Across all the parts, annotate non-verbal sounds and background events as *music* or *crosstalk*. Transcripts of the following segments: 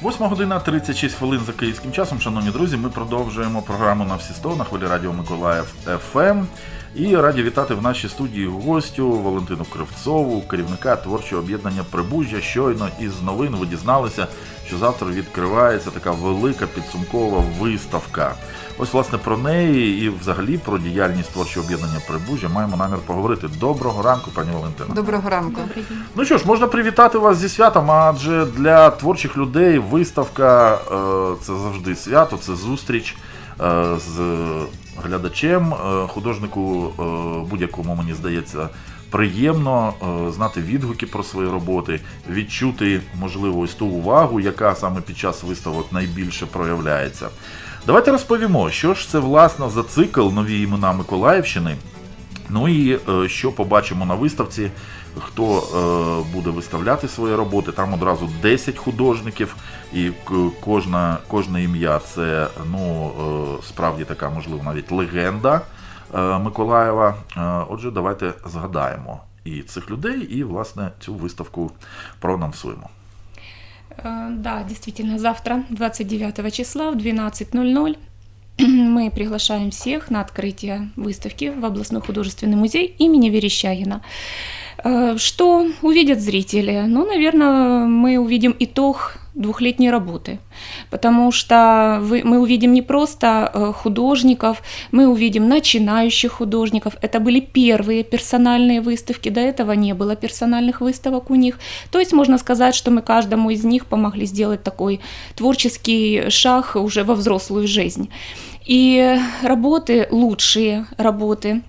Восьма година 36 хвилин за київським часом. Шановні друзі, ми продовжуємо програму на всі сто на хвилі Радіо Миколаїв ФМ. І раді вітати в нашій студії гостю Валентину Кривцову, керівника творчого об'єднання Прибужжя. Щойно із новин ви дізналися, що завтра відкривається така велика підсумкова виставка. Ось, власне, про неї і взагалі про діяльність творчого об'єднання Прибужжя маємо намір поговорити. Доброго ранку, пані Валентина. Доброго ранку. Ну що ж, можна привітати вас зі святом, адже для творчих людей виставка е, це завжди свято, це зустріч з глядачем, е, художнику е, будь-якому, мені здається, приємно е, знати відгуки про свої роботи, відчути, можливо, ось ту увагу, яка саме під час виставок найбільше проявляється. Давайте розповімо, що ж це власне за цикл нові імена Миколаївщини. Ну і е, що побачимо на виставці, хто е, буде виставляти свої роботи. Там одразу 10 художників, і к- кожна, кожне ім'я це ну, е, справді така, можливо, навіть легенда е, Миколаєва. Е, отже, давайте згадаємо і цих людей, і власне цю виставку проанонсуємо. Э, Да, действительно, завтра, 29 числа в 12.00 мы приглашаем всех на открытие выставки в областной художественный музей имени Верещагина. Э, Что увидят зрители? Ну, наверное, мы увидим итог двухлетней работы, потому что вы- мы увидим не просто э, художников, мы увидим начинающих художников. Это были первые персональные выставки, до этого не было персональных выставок у них. То есть можно сказать, что мы каждому из них помогли сделать такой творческий шаг уже во взрослую жизнь. И работы, лучшие работы,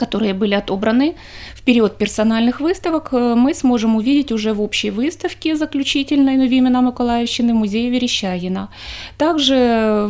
которые были отобраны в период персональных выставок, э, мы сможем увидеть уже в общей выставке заключительной «Нові імена Миколаївщини» в музее Верещагина. Также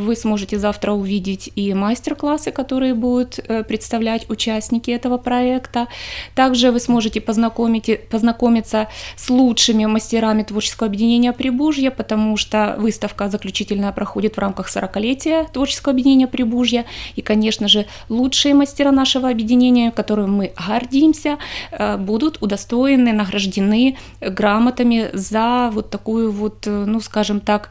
вы сможете завтра увидеть и мастер-классы, которые будут э, представлять участники этого проекта. Также вы сможете познакомить, познакомиться с лучшими мастерами творческого объединения Прибужье, потому что выставка заключительная проходит в рамках 40-летия творческого объединения Прибужья. И, конечно же, лучшие мастера нашего объединения, которым мы гордимся, э, будут удостоены, награждены грамотами за вот такую вот, э, ну, скажем так,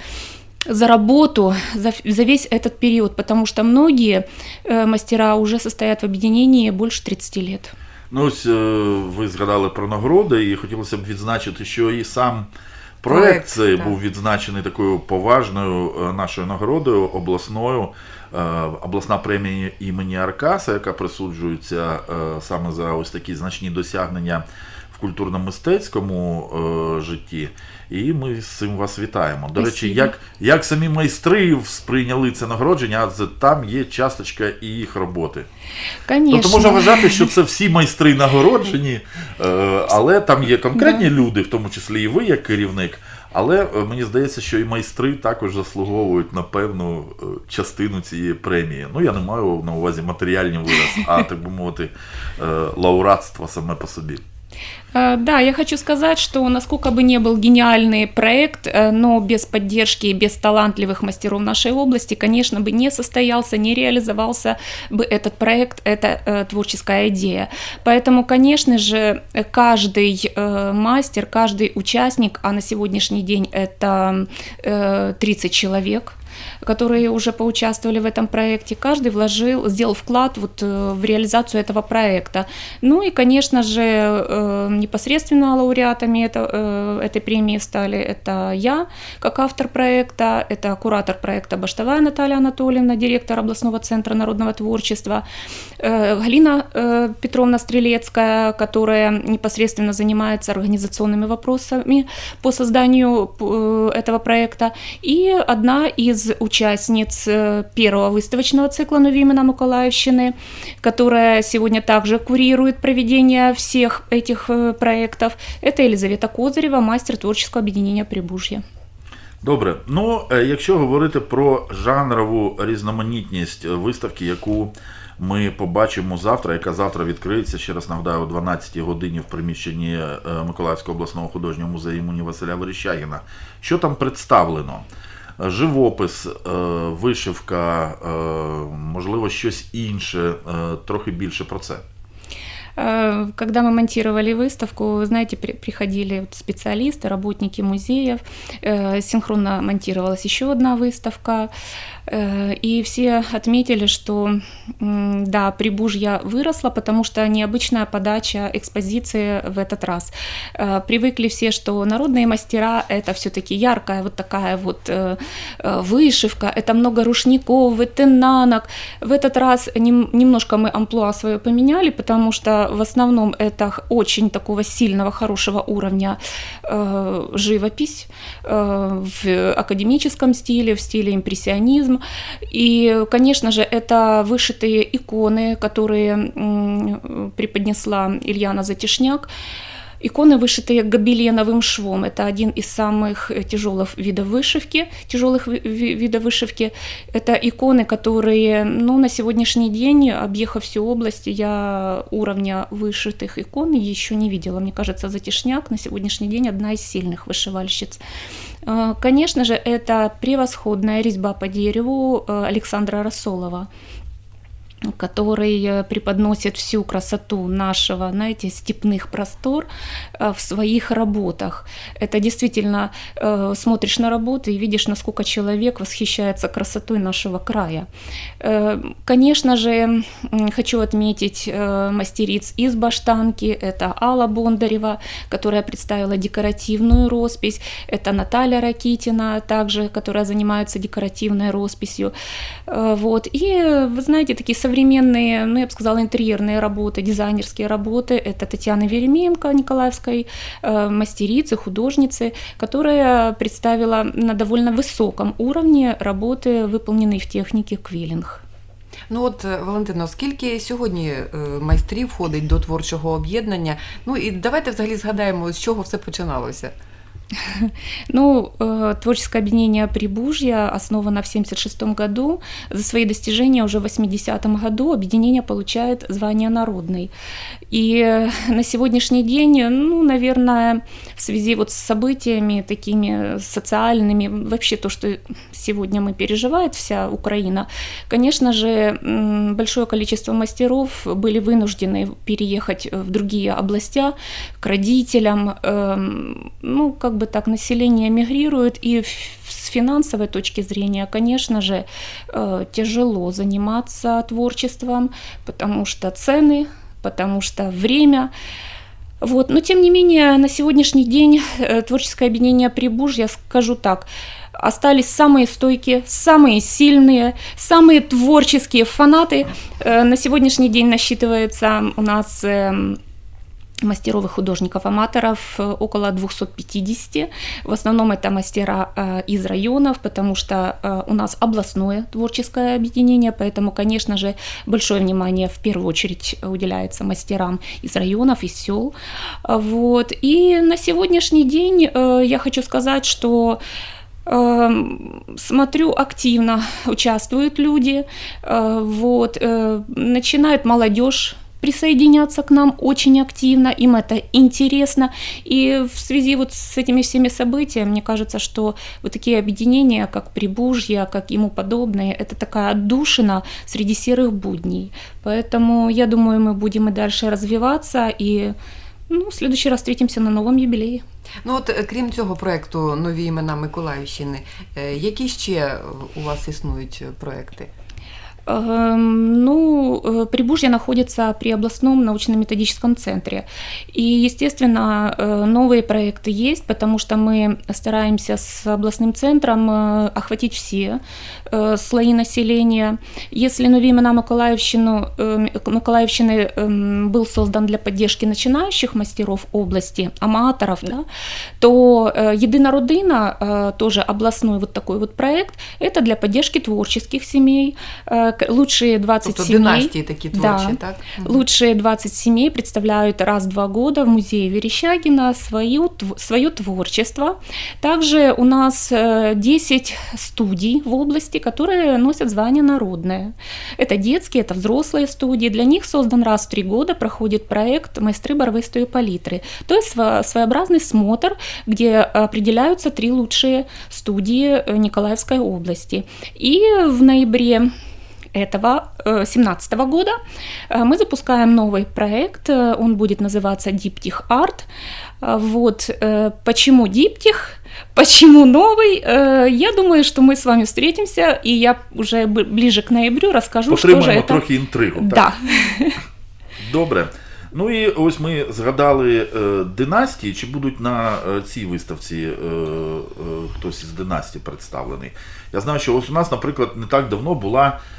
за работу, за, за весь этот период, потому что многие э, мастера уже состоят в объединении больше 30 лет. Ну, ось е, ви згадали про нагороди, і хотілося б відзначити, що і сам проект Проект, цей так. був відзначений такою поважною е, нашою нагородою обласною. Е, Обласна премія імені Аркаса, яка присуджується е, саме за ось такі значні досягнення в культурно-мистецькому е, житті. І ми з цим вас вітаємо. До речі, як, як самі майстри сприйняли це нагородження, адже там є часточка і їх роботи. Конечно. Тобто можна вважати, що це всі майстри нагороджені, але там є конкретні люди, в тому числі і ви, як керівник. Але е, мені здається, що і майстри також заслуговують на певну е, частину цієї премії. Ну, я не маю на увазі матеріальні вираз, а так би мовити, лауратства лауреатство саме по собі. Э, Да, я хочу сказать, что насколько бы не был гениальный проект, э, но без поддержки и без талантливых мастеров нашей области, конечно, бы не состоялся, не реализовался бы этот проект, эта э, творческая идея. Поэтому, конечно же, каждый э, мастер, каждый участник, а на сегодняшний день это э, 30 человек, которые уже поучаствовали в этом проекте, каждый вложил, сделал вклад вот э, в реализацию этого проекта. Ну и, конечно же, э, непосредственно лауреатами это, э, этой премии стали это я, как автор проекта, это куратор проекта Баштовая Наталья Анатольевна, директор областного центра народного творчества, Галина Петровна Стрелецкая, которая непосредственно занимается организационными вопросами по созданию этого проекта, и одна из участниц э, первого выставочного цикла «Нові імена Миколаївщини», которая сегодня также курирует проведение всех этих э, проектов. Это Елизавета Козырева, мастер творческого объединения «Прибужье». Добре, ну е, якщо говорити про жанрову різноманітність е, виставки, яку ми побачимо завтра, яка завтра відкриється, ще раз нагадаю, о 12 годині в приміщенні е, Миколаївського обласного художнього музею імені Василя Верещагіна. Що там представлено? Живопис, е, вишивка, е, можливо, щось інше, е, трохи більше про це. Э, Когда мы монтировали выставку, вы знаете, при- приходили специалисты, работники музеев, э, синхронно монтировалась еще одна выставка, э, и все отметили, что да, Прибужья выросла, потому что необычная подача экспозиции в этот раз. Привыкли все, что народные мастера это все-таки яркая вот такая вот вышивка, это много рушников, ветенанок. В этот раз нем- немножко мы амплуа свое поменяли, потому что в основном это х- очень такого сильного, хорошего уровня э, живопись э, в академическом стиле, в стиле импрессионизм. И, конечно же, это вышитые иконы, которые м, преподнесла Ильяна Затишняк. Иконы, вышитые гобеленовым швом, это один из самых э, тяжелых видов вышивки, тяжелых ви- ви- видов вышивки. Это иконы, которые, ну, на сегодняшний день, объехав всю область, я уровня вышитых икон еще не видела. Мне кажется, Затишняк на сегодняшний день одна из сильных вышивальщиц. Э, Конечно же, это превосходная резьба по дереву э, Александра Рассолова который э, преподносит всю красоту нашего, знаете, степных простор э, в своих работах. Это действительно э, смотришь на работы и видишь, насколько человек восхищается красотой нашего края. Конечно же, хочу отметить мастериц из Баштанки. Это Алла Бондарева, которая представила декоративную роспись. Это Наталья Ракитина, также, которая занимается декоративной росписью. Вот. И, вы знаете, такие современные, ну, я бы сказала, интерьерные работы, дизайнерские работы. Это Татьяна Веременко, Николаевской э, мастерицы, художницы, которая представила на довольно высоком уровне работы, выполненные в технике квиллинг. Ну от, е, Валентино, скільки сьогодні е, майстрів входить до творчого об'єднання? Ну і давайте взагалі згадаємо, з чого все починалося. *laughs* Ну, э, творческое объединение Прибужья основано в 1976 году. За свои достижения уже в 80-м году объединение получает звание народный. И *laughs* на сегодняшний день, ну, наверное, в связи вот с событиями такими социальными, вообще то, что сегодня мы переживает вся Украина, конечно же, большое количество мастеров были вынуждены переехать в другие областя к родителям. эм, Ну, как бы так, население мигрирует, и с финансовой точки зрения, конечно же, э, тяжело заниматься творчеством, потому что цены, потому что время. Вот. Но тем не менее, на сегодняшний день э, творческое объединение Прибужья, скажу так, остались самые стойкие, самые сильные, самые творческие фанаты. Э, На сегодняшний день насчитывается у нас эм, мастеров и художников-аматоров э, около 250. В основном это мастера э, из районов, потому что э, у нас областное творческое объединение, поэтому, конечно же, большое внимание в первую очередь уделяется мастерам из районов, из сел. Вот. И на сегодняшний день я хочу сказать, что Эм, Смотрю, активно *laughs* участвуют люди, вот, начинает молодежь присоединяться к нам очень активно, им это интересно. И в связи вот с этими всеми событиями, мне кажется, что вот такие объединения, как Прибужье, как ему подобные, это такая отдушина среди серых будней. Поэтому я думаю, мы будем и дальше развиваться, и ну, в следующий раз встретимся на новом юбилее. Ну от е, крім цього проекту Нові імена Миколаївщини, е, які ще е, у вас існують е, проекти? Эм, Ну, э, Прибужье находится при областном научно-методическом центре. И, естественно, э, новые проекты есть, потому что мы стараемся с областным центром э, охватить все слои населения. Если новые имена Миколаевщину, э, Миколаевщины эм, был создан для поддержки начинающих мастеров области, аматоров, да, то Едина Родина, тоже областной вот такой вот проект, это для поддержки творческих семей, лучшие 20 Тобто семей. династії такі творчі, Да. так? Мгм. Лучшие 20 семей представляют раз в два года в музее Верещагина свою, тв- свое творчество. Также у нас э, 10 студий в области, которые носят звание народное. Это детские, это взрослые студии. Для них создан раз в три года проходит проект «Майстры барвистої палитры». То есть сво- своеобразный смотр, где определяются три лучшие студии э, Николаевской области. И в ноябре этого 2017 года э, мы запускаем новый проект. э, Он будет называться Диптих Арт. А, Вот э, почему Диптих, *laughs* почему новый. Э, Я думаю, что мы с вами встретимся, и я уже б- ближе к ноябрю расскажу, что же Потримаємо это. трохи інтригу. Так? Да. *laughs* Добре. Ну і ось ми згадали е, династії. Чи будуть на е, цій виставці е, е, хтось із династій представлений? Я знаю, що ось у нас, наприклад, не так давно була е, в- в-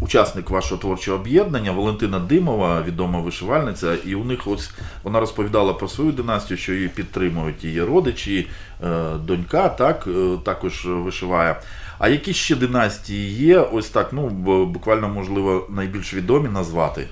Учасник вашого творчого об'єднання Валентина Димова, відома вишивальниця, і у них ось вона розповідала про свою династію, що її підтримують її родичі, е, донька, так, е, також вишиває. А які ще династії є? Ось так, ну буквально можливо найбільш відомі назвати.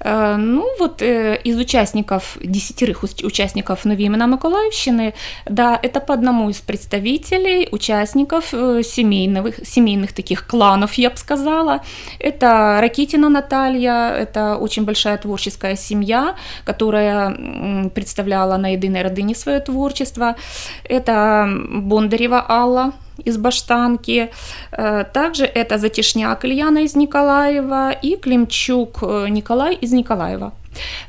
Э, Ну вот э, из участников, десятерых ус- участников «Нові імена Миколаївщини», да, это по одному из представителей, участников э, семейных, семейных таких кланов, я бы сказала. Это Ракитина Наталья, это очень большая творческая семья, которая м, представляла на единой родине свое творчество. Это Бондарева Алла, из Баштанки. Э, Также это Затишняк Ильяна из Николаева и Климчук э, Николай из Николаева.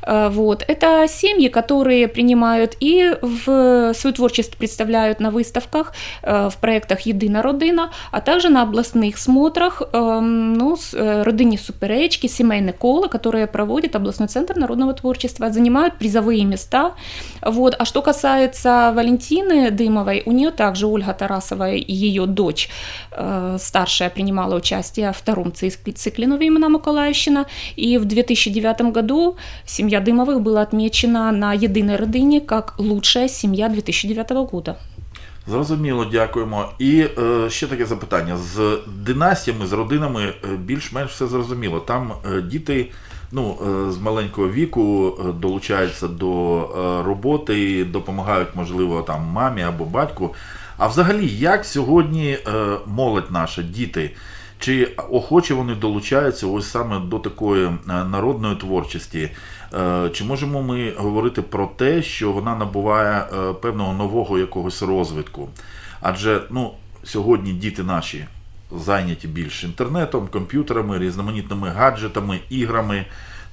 Э, Вот. Это семьи, которые принимают и в свое творчество представляют на выставках, э, в проектах «Єдина родина», а также на областных смотрах эм, ну, с- э, «Родині суперечки», «Сімейне коло», которые проводит областной центр народного творчества, занимают призовые места. Вот. А что касается Валентины Дымовой, у нее также Ольга Тарасова и ее дочь э, старшая принимала участие в втором цикл- цикле «Новые имена Миколаївщина». И в 2009 году семья Дымовых была отмечена на «Единой родине» как лучшая семья 2009 года. Зрозуміло, дякуємо. І е, ще таке запитання: з династіями, з родинами е, більш-менш все зрозуміло. Там е, діти ну, е, з маленького віку е, долучаються до е, роботи, допомагають, можливо, там мамі або батьку. А взагалі, як сьогодні е, молодь наша, діти? Чи охоче вони долучаються ось саме до такої е, народної творчості? Е, Чи можемо ми говорити про те, що вона набуває е, певного нового якогось розвитку? Адже ну, сьогодні діти наші зайняті більш інтернетом, комп'ютерами, різноманітними гаджетами, іграми,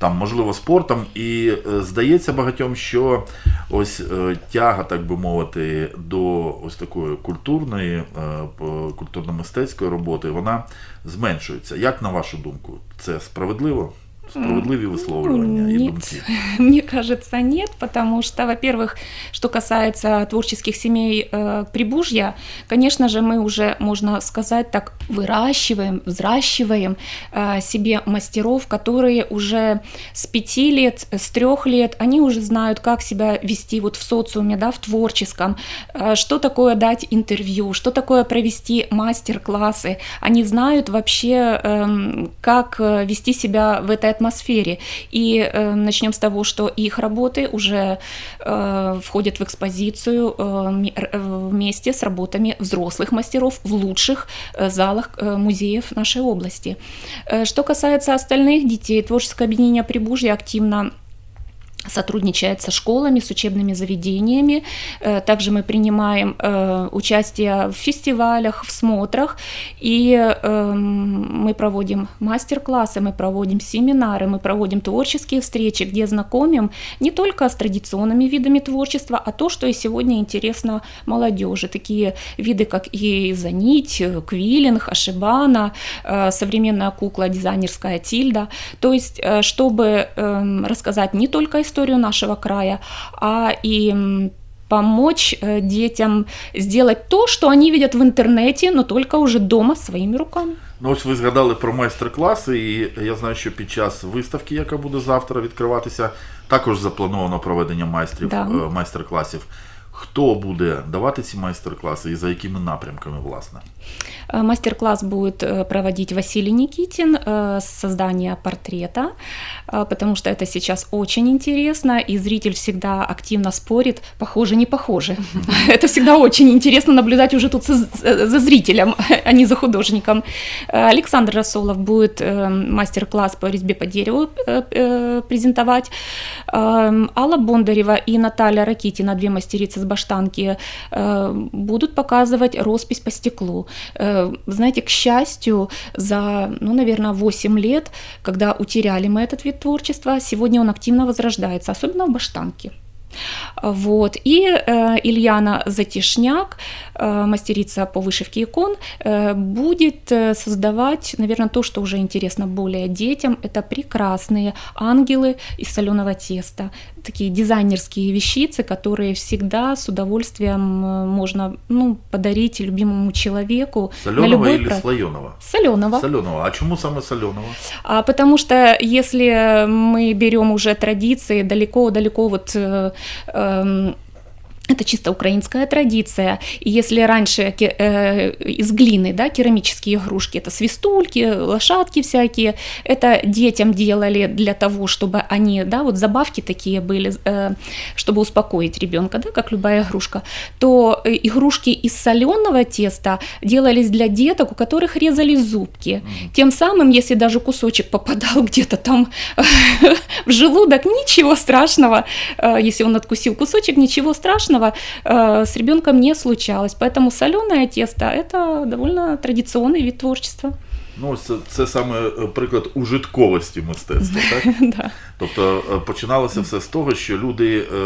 там, можливо, спортом. І е, здається багатьом, що ось е, тяга, так би мовити, до ось такої культурної, е, культурно-мистецької роботи, вона зменшується. Як на вашу думку, це справедливо? Справедливі висловлювання і Ні. думки. *laughs* Мне кажется, нет, потому что, во-первых, что касается творческих семей э, Прибужья, конечно же, мы уже, можно сказать так, выращиваем, взращиваем э, себе мастеров, которые уже с пяти лет, с трех лет, они уже знают, как себя вести вот в социуме, да, в творческом, э, что такое дать интервью, что такое провести мастер-классы. Они знают вообще, эм, как э, вести себя в этой атмосфере. И э, начнем с того, что их работы уже э, входят в экспозицию э, ми- р- э, вместе с работами взрослых мастеров в лучших э, залах э, музеев нашей области. Э, Что касается остальных детей, творческое объединение Прибужья активно сотрудничает со школами, с учебными заведениями. Э, Также мы принимаем э, участие в фестивалях, в смотрах, и эм, мы проводим мастер-классы, мы проводим семинары, мы проводим творческие встречи, где знакомим не только с традиционными видами творчества, а то, что и сегодня интересно молодежи. Такие виды, как и занить, э, квиллинг, ашибана, современная кукла, дизайнерская тильда. То есть, чтобы эм, рассказать не только историю нашего края, а и помочь э, детям сделать то, что они видят в интернете, но только уже дома своими руками. Ну, ось ви згадали про майстер-класи, і я знаю, що під час виставки, яка буде завтра відкриватися, також заплановано проведення майстрів Да. е, майстер-класів. Хто буде давати ці майстер-класи і за якими напрямками, власне? Э, Мастер-класс будет э, проводить Василий Никитин э, с создания портрета, э, потому что это сейчас очень интересно, и зритель всегда активно спорит, похоже, не похоже. *laughs* Это всегда очень интересно наблюдать уже тут за за зрителем, *laughs* а не за художником. Э, Александр Расолов будет э, мастер-класс по резьбе по дереву э, э, презентовать. Эм, Алла Бондарева и Наталья Ракитина, две мастерицы с баштанки э, будут показывать роспись по стеклу. Э, Знаете, к счастью, за, ну, наверное, 8 лет, когда утеряли мы этот вид творчества, сегодня он активно возрождается, особенно в баштанке. Вот. И э, Ильяна Затишняк, э, мастерица по вышивке икон, э, будет э, создавать, наверное, то, что уже интересно более детям. Это прекрасные ангелы из соленого теста. Такие дизайнерские вещицы, которые всегда с удовольствием э, можно ну, подарить любимому человеку на Соленого любой или пра- слоеного? Соленого. Соленого. А чому саме соленого? А, потому что если мы берем уже традиции далеко-далеко вот э, эм, это чисто украинская традиция. И если раньше э, из глины, да, керамические игрушки, это свистульки, лошадки всякие, это детям делали для того, чтобы они, да, вот забавки такие были, э, чтобы успокоить ребенка, да, как любая игрушка, то э, игрушки из соленого теста делались для деток, у которых резали зубки. Тем самым, если даже кусочек попадал *laughs* где-то там *laughs* в желудок, ничего страшного, если он откусил кусочек, ничего страшного э, с ребенком не случалось. Поэтому соленое тесто это довольно традиционный вид творчества. Ну, ось це, це саме е, приклад ужитковості мистецтва, *laughs* так? Да. Тобто е, починалося все з того, що люди е,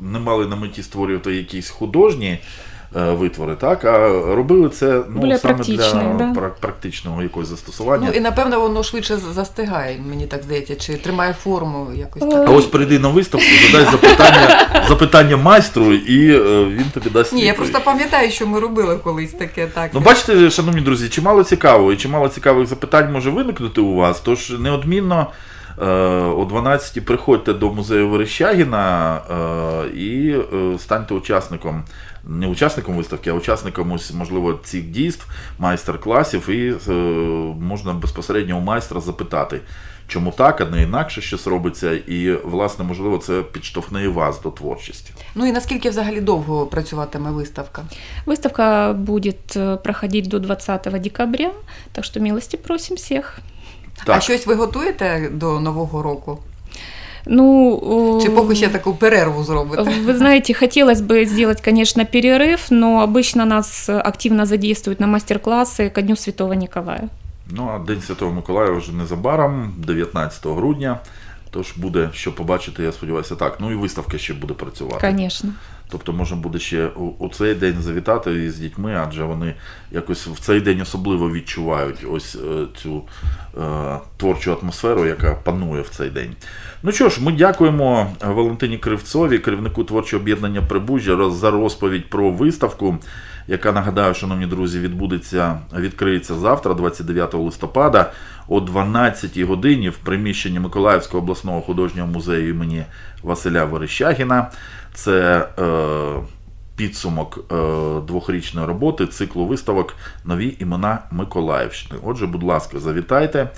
не мали на меті створювати якісь художні е, витвори, так, а робили це ну, Более саме для да. пра- практичного якогось застосування. Ну і напевно воно швидше застигає, мені так здається, чи тримає форму якось Е, так. А ось прийди на виставку, задай запитання, запитання майстру, і е, він тобі дасть Ні, я просто пам'ятаю, що ми робили колись таке так. Ну, бачите, шановні друзі, чимало цікавого і чимало цікавих запитань може виникнути у вас. Тож неодмінно е, о 12 приходьте до музею Верещагіна е, і е, станьте учасником. Не учасником виставки, а учасником ось, можливо, цих дійств, майстер-класів, і е, можна безпосередньо у майстра запитати, чому так, а не інакше щось робиться, і, власне, можливо, це підштовхне і вас до творчості. Ну і наскільки взагалі довго працюватиме виставка? Выставка будет э, проходить до 20 декабря, так что милости просим всех. Так. А щось ви готуєте до Нового року? Ну, э, Чи поки ще таку перерву зробите? Вы знаете, хотелось бы сделать, конечно, перерыв, но обычно нас активно задействуют на мастер-классы ко Дню Святого Николая. Ну а День Святого Миколая вже незабаром, 19 грудня. Тож буде що побачити, я сподіваюся, так. Ну і виставка ще буде працювати. Конечно. Тобто можна буде ще у, цей день завітати з дітьми, адже вони якось в цей день особливо відчувають ось е, цю е, творчу атмосферу, яка панує в цей день. Ну що ж, ми дякуємо Валентині Кривцові, керівнику творчого об'єднання Прибужжя, за розповідь про виставку, яка нагадаю, шановні друзі, відбудеться, відкриється завтра, 29 листопада, о 12 годині в приміщенні Миколаївського обласного художнього музею імені Василя Верещагіна. Це е, підсумок е, двохрічної роботи циклу виставок Нові імена Миколаївщини. Отже, будь ласка, завітайте,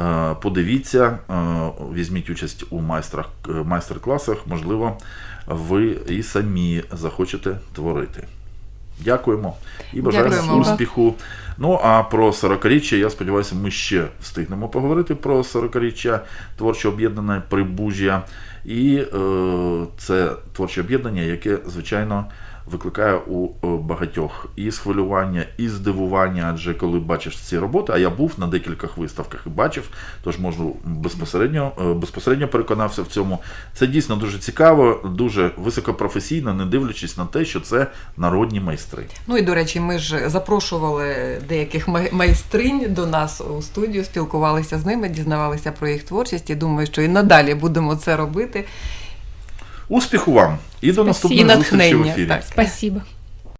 е, подивіться, е, візьміть участь у майстрах, е, майстер-класах. Можливо, ви і самі захочете творити. Дякуємо і бажаємо Дякуємо. успіху. Ну а про 40-річчя, я сподіваюся, ми ще встигнемо поговорити про 40-річчя творче об'єднання Прибужжя. І е, це творче об'єднання, яке, звичайно, викликає у е, багатьох і схвилювання, і здивування, адже коли бачиш ці роботи, а я був на декількох виставках і бачив, тож можу безпосередньо, е, безпосередньо переконався в цьому. Це дійсно дуже цікаво, дуже високопрофесійно, не дивлячись на те, що це народні майстри. Ну і до речі, ми ж запрошували деяких май- майстринь до нас у студію, спілкувалися з ними, дізнавалися про їх творчість. І думаю, що і надалі будемо це робити. Успіху вам і до наступних зустрічей в ефірі. Так. Спасибо.